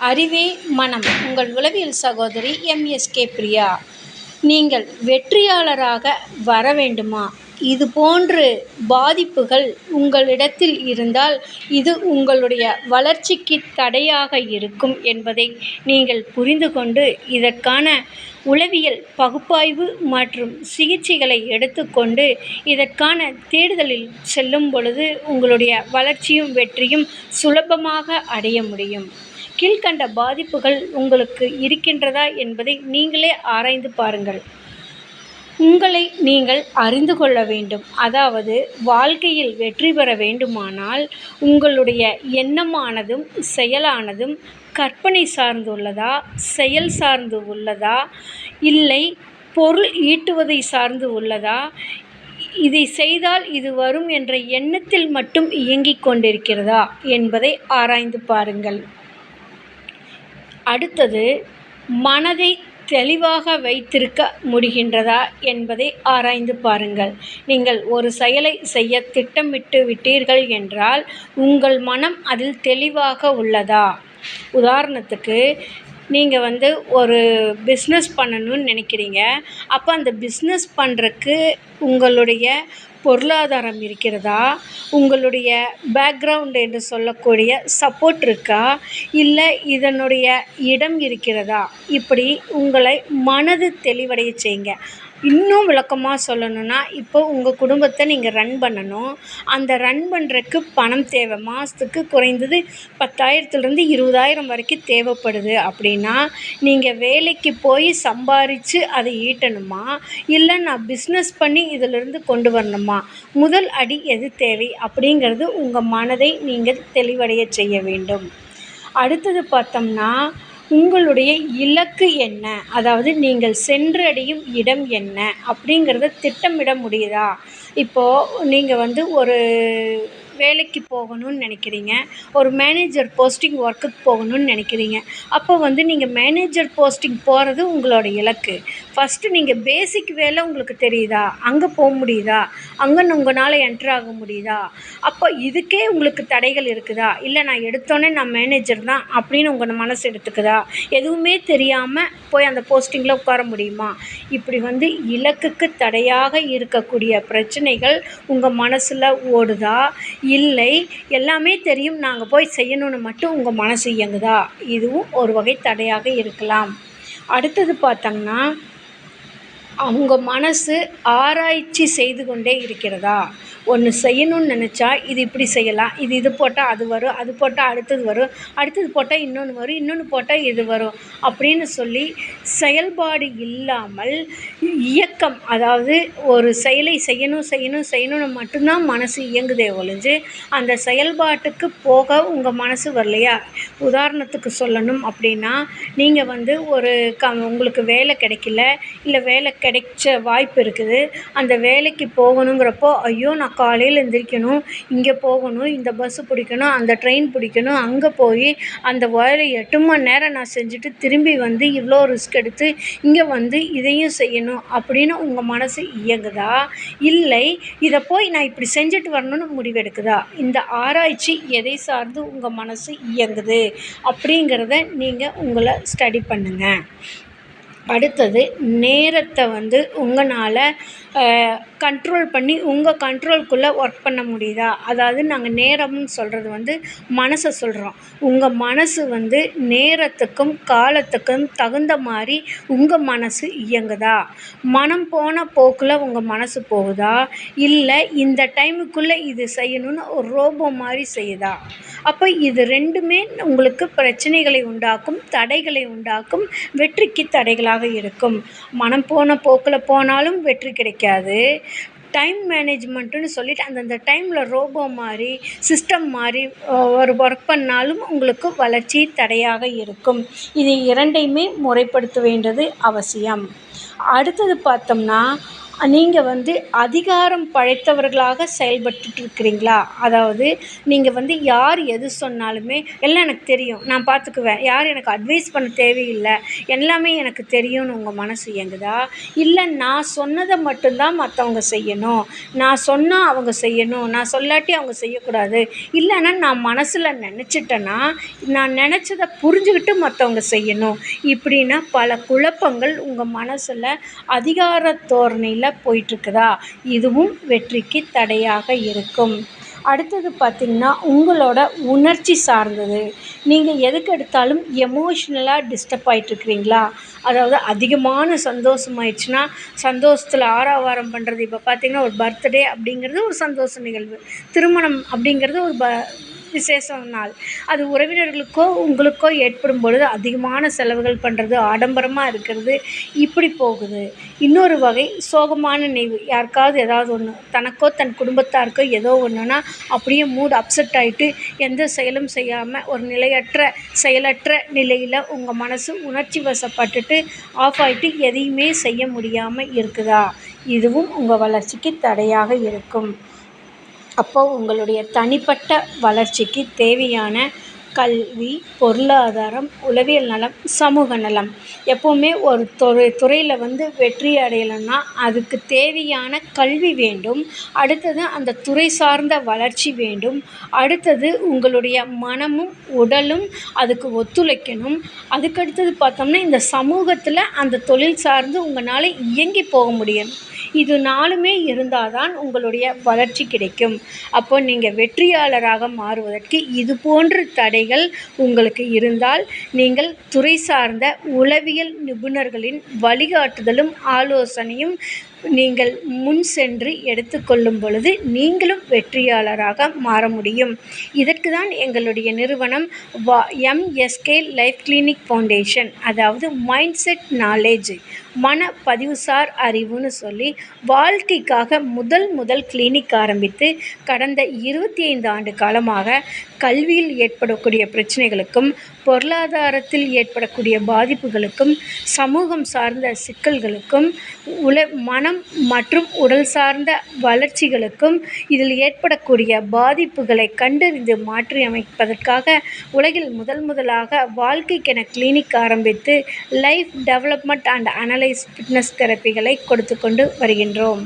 அறிவே மனம். உங்கள் உளவியல் சகோதரி எம்எஸ்கே பிரியா. நீங்கள் வெற்றியாளராக வர வேண்டுமா? இது போன்று பாதிப்புகள் உங்களிடத்தில் இருந்தால் இது உங்களுடைய வளர்ச்சிக்கு தடையாக இருக்கும் என்பதை நீங்கள் புரிந்து கொண்டு இதற்கான உளவியல் பகுப்பாய்வு மற்றும் சிகிச்சைகளை எடுத்துக்கொண்டு இதற்கான தேடுதலில் செல்லும் பொழுது உங்களுடைய வளர்ச்சியும் வெற்றியும் சுலபமாக அடைய முடியும். கீழ்க்கண்ட பாதிப்புகள் உங்களுக்கு இருக்கின்றதா என்பதை நீங்களே ஆராய்ந்து பாருங்கள். உங்களை நீங்கள் அறிந்து கொள்ள வேண்டும். அதாவது வாழ்க்கையில் வெற்றி பெற வேண்டுமானால் உங்களுடைய எண்ணமானதும் செயலானதும் கற்பனை சார்ந்துள்ளதா செயல் சார்ந்து உள்ளதா இல்லை பொருள் ஈட்டுவதை சார்ந்து உள்ளதா இதை செய்தால் இது வரும் என்ற எண்ணத்தில் மட்டும் இயங்கிக் கொண்டிருக்கிறதா என்பதை ஆராய்ந்து பாருங்கள். அடுத்தது மனதை தெளிவாக வைத்திருக்க முடிகின்றதா என்பதை ஆராய்ந்து பாருங்கள். நீங்கள் ஒரு செயலை செய்ய திட்டமிட்டு விட்டீர்கள் என்றால் உங்கள் மனம் அதில் தெளிவாக உள்ளதா? உதாரணத்துக்கு நீங்கள் வந்து ஒரு பிஸ்னஸ் பண்ணணும்னு நினைக்கிறீங்க. அப்போ அந்த பிஸ்னஸ் பண்ணுறக்கு உங்களுடைய பொருளாதாரம் இருக்கிறதா? உங்களுடைய பேக்ரவுண்ட் என்று சொல்லக்கூடிய சப்போர்ட் இருக்கா? இல்லை இதனுடைய இடம் இருக்கிறதா? இப்படி உங்களை மனது தெளிவடைய செய்யுங்க. இன்னும் விளக்கமாக சொல்லணும்னா இப்போ உங்கள் குடும்பத்தை நீங்கள் ரன் பண்ணணும். அந்த ரன் பண்ணுறக்கு பணம் தேவை. மாதத்துக்கு குறைந்தது பத்தாயிரத்துலேருந்து இருபதாயிரம் வரைக்கும் தேவைப்படுது அப்படின்னா நீங்கள் வேலைக்கு போய் சம்பாரித்து அதை ஈட்டணுமா? இல்லை நான் பிஸ்னஸ் பண்ணி இதிலிருந்து கொண்டு வரணுமா? முதல் அடி எது தேவை அப்படிங்கிறது உங்கள் மனதை நீங்கள் தெளிவடைய செய்ய வேண்டும். அடுத்தது பார்த்தோம்னா உங்களுடைய இலக்கு என்ன? அதாவது நீங்கள் சென்றடையும் இடம் என்ன? அப்படிங்கிறத திட்டமிட முடியுதா? இப்போது நீங்கள் வந்து ஒரு வேலைக்கு போகணும்னு நினைக்கிறீங்க. ஒரு மேனேஜர் போஸ்டிங் ஒர்க்குக்கு போகணும்னு நினைக்கிறீங்க. அப்போ வந்து நீங்கள் மேனேஜர் போஸ்டிங் போகிறது உங்களோட இலக்கு. ஃபஸ்ட்டு நீங்கள் பேசிக் வேலை உங்களுக்கு தெரியுதா? அங்கே போக முடியுதா? அங்கே உங்களால் என்ட்ரு ஆக முடியுதா? அப்போ இதுக்கே உங்களுக்கு தடைகள் இருக்குதா? இல்லை நான் எடுத்தோடனே நான் மேனேஜர் தான் அப்படின்னு உங்கள் மனசு எடுத்துக்குதா? எதுவுமே தெரியாமல் போய் அந்த போஸ்டிங்கில் உட்கார முடியுமா? இப்படி வந்து இலக்குக்கு தடையாக இருக்கக்கூடிய பிரச்சனைகள் உங்கள் மனசில் ஓடுதா? இல்லை எல்லாமே தெரியும் நாங்கள் போய் செய்யணும்னு மட்டும் உங்கள் மனசு இயங்குதா? இதுவும் ஒரு வகை தடையாக இருக்கலாம். அடுத்தது பார்த்தோம்னா அவங்க மனசு ஆராய்ச்சி செய்து கொண்டே இருக்கிறதா? ஒன்று செய்யணும்னு நினச்சா இது இப்படி செய்யலாம். இது இது போட்டால் அது வரும் அது போட்டால் அடுத்தது வரும் அடுத்தது போட்டால் இன்னொன்று வரும் இன்னொன்று போட்டால் இது வரும் அப்படின்னு சொல்லி செயல்பாடு இல்லாமல் இயக்கம் அதாவது ஒரு செயலை செய்யணும் செய்யணும் செய்யணும்னு மட்டும்தான் மனசு இயங்குதே ஒழிஞ்சு அந்த செயல்பாட்டுக்கு போக உங்கள் மனசு வரலையா? உதாரணத்துக்கு சொல்லணும் அப்படின்னா நீங்கள் வந்து ஒரு க உங்களுக்கு வேலை கிடைக்கல இல்லை வேலை கிடைச்ச வாய்ப்பு இருக்குது அந்த வேலைக்கு போகணுங்கிறப்போ ஐயோ நான் காலையில் எந்திரிக்கணும் இங்கே போகணும் இந்த பஸ்ஸு பிடிக்கணும் அந்த ட்ரெயின் பிடிக்கணும் அங்கே போய் அந்த வேலையை எட்டு மணி நேரம் நான் செஞ்சுட்டு திரும்பி வந்து இவ்வளோ ரிஸ்க் எடுத்து இங்கே வந்து இதையும் செய்யணும் அப்படின்னு உங்கள் மனசு இயங்குதா? இல்லை இதை போய் நான் இப்படி செஞ்சுட்டு வரணும்னு முடிவெடுக்குதா? இந்த ஆராய்ச்சி எதை சார்ந்து உங்கள் மனசு இயங்குது? அப்படிங்கிறத நீங்கள் உங்களை ஸ்டடி பண்ணுங்கள் அடுத்தது நேரத்தை வந்து உங்களால் கண்ட்ரோல் பண்ணி உங்கள் கண்ட்ரோல்குள்ளே ஒர்க் பண்ண முடியுதா? அதாவது நாங்கள் நேரம்னு சொல்கிறது வந்து மனசை சொல்கிறோம் உங்கள் மனசு வந்து நேரத்துக்கும் காலத்துக்கும் தகுந்த மாதிரி உங்கள் மனசு இயங்குதா? மனம் போன போக்கில் உங்கள் மனசு போகுதா? இல்லை இந்த டைமுக்குள்ளே இது செய்யணும்னு ஒரு ரோபோ மாதிரி செய்யுதா? அப்போ இது ரெண்டுமே உங்களுக்கு பிரச்சனைகளை உண்டாக்கும் தடைகளை உண்டாக்கும் வெற்றிக்கு தடைகளாக இருக்கும். மனம் போன போக்கில் போனாலும் வெற்றி கிடைக்காது. டைம் மேனேஜ்மெண்ட்டுன்னு சொல்லிட்டு அந்தந்த டைமில் ரோபோ மாதிரி சிஸ்டம் மாதிரி ஒரு ஒர்க் பண்ணாலும் உங்களுக்கு வளர்ச்சி தடையாக இருக்கும். இது இரண்டையுமே முறைப்படுத்த வேண்டியது அவசியம். அடுத்தது பார்த்தோம்னா நீங்கள் வந்து அதிகாரம் படைத்தவர்களாக செயல்பட்டுட்டு இருக்கிறீங்களா அதாவது நீங்கள் வந்து யார் எது சொன்னாலுமே எல்லாம் எனக்கு தெரியும் நான் பார்த்துக்குவேன் யாரும் எனக்கு அட்வைஸ் பண்ண தேவையில்லை. எல்லாமே எனக்கு தெரியும்னு உங்கள் மனசு இயங்குதா? இல்லை நான் சொன்னதை மட்டும்தான் மற்றவங்க செய்யணும். நான் சொன்னால் அவங்க செய்யணும். நான் சொல்லாட்டி அவங்க செய்யக்கூடாது. இல்லைன்னா நான் மனசில் நினச்சிட்டேன்னா நான் நினச்சதை புரிஞ்சுக்கிட்டு மற்றவங்க செய்யணும். இப்படின்னா பல குழப்பங்கள் உங்கள் மனசில் அதிகார தோரணையில் போயிட்டுருக்குதா? இதுவும் வெற்றிக்கு தடையாக இருக்கும். அடுத்தது பார்த்திங்கன்னா உங்களோட உணர்ச்சி சார்ந்தது. நீங்கள் எதுக்கு எடுத்தாலும் எமோஷ்னலாக டிஸ்டர்ப் ஆகிட்ருக்கிறீங்களா அதாவது அதிகமான சந்தோஷமாயிடுச்சுன்னா சந்தோஷத்தில் ஆரவாரம் பண்ணுறது இப்போ பார்த்திங்கன்னா ஒரு பர்த்டே அப்படிங்கிறது ஒரு சந்தோஷ நிகழ்வு. திருமணம் அப்படிங்கிறது ஒரு ப விசேஷ நாள் அது உறவினர்களுக்கோ உங்களுக்கோ ஏற்படும் பொழுது அதிகமான செலவுகள் பண்ணுறது ஆடம்பரமாக இருக்கிறது இப்படி போகுது. இன்னொரு வகை சோகமான நினைவு. யாருக்காவது ஏதாவது ஒன்று தனக்கோ தன் குடும்பத்தாருக்கோ ஏதோ ஒன்றுனா அப்படியே மூட் அப்செட் ஆகிட்டு எந்த செயலும் செய்யாமல் ஒரு நிலையற்ற செயலற்ற நிலையில் உங்கள் மனசு உணர்ச்சி வசப்பட்டுட்டு ஆஃப் ஆகிட்டு எதையுமே செய்ய முடியாமல் இருக்குதா? இதுவும் உங்கள் வளர்ச்சிக்கு தடையாக இருக்கும். அப்போது உங்களுடைய தனிப்பட்ட வளர்ச்சிக்கு தேவையான கல்வி பொருளாதாரம் உளவியல் நலம் சமூக நலம். எப்போவுமே ஒரு துறை துறையில் வந்து வெற்றி அடையலைன்னா அதுக்கு தேவையான கல்வி வேண்டும். அடுத்தது அந்த துறை சார்ந்த வளர்ச்சி வேண்டும். அடுத்தது உங்களுடைய மனமும் உடலும் அதுக்கு ஒத்துழைக்கணும். அதுக்கடுத்தது பார்த்தோம்னா இந்த சமூகத்தில் அந்த தொழில் சார்ந்து உங்களால் இயங்கி போக முடியும். இது நாலுமே இருந்தால் தான் உங்களுடைய வளர்ச்சி கிடைக்கும். அப்போ நீங்கள் வெற்றியாளராக மாறுவதற்கு இது போன்ற தடைகள் உங்களுக்கு இருந்தால் நீங்கள் துறை சார்ந்த உளவியல் நிபுணர்களின் வழிகாட்டுதலும் ஆலோசனையும் நீங்கள் முன் சென்று எடுத்துக்கொள்ளும் பொழுது நீங்களும் வெற்றியாளராக மாற முடியும். இதற்கு தான் எங்களுடைய நிறுவனம் வா எம்எஸ்கே லைஃப் கிளினிக் ஃபவுண்டேஷன் அதாவது மைண்ட் செட் நாலேஜ் மன பதிவுசார் அறிவுன்னு சொல்லி வாழ்க்கைக்காக முதல் முதல் கிளினிக் ஆரம்பித்து கடந்த இருபத்தி ஐந்து ஆண்டு காலமாக கல்வியில் ஏற்படக்கூடிய பிரச்சனைகளுக்கும் பொருளாதாரத்தில் ஏற்படக்கூடிய பாதிப்புகளுக்கும் சமூகம் சார்ந்த சிக்கல்களுக்கும் உல மன மனம் மற்றும் உடல் சார்ந்த வளர்ச்சிகளுக்கும் இதில் ஏற்படக்கூடிய பாதிப்புகளை கண்டறிந்து மாற்றியமைப்பதற்காக உலகில் முதல் முதலாக வாழ்க்கைக்கென கிளினிக் ஆரம்பித்து life development and analyse fitness தெரப்பிகளை கொடுத்து கொண்டு வருகின்றோம்.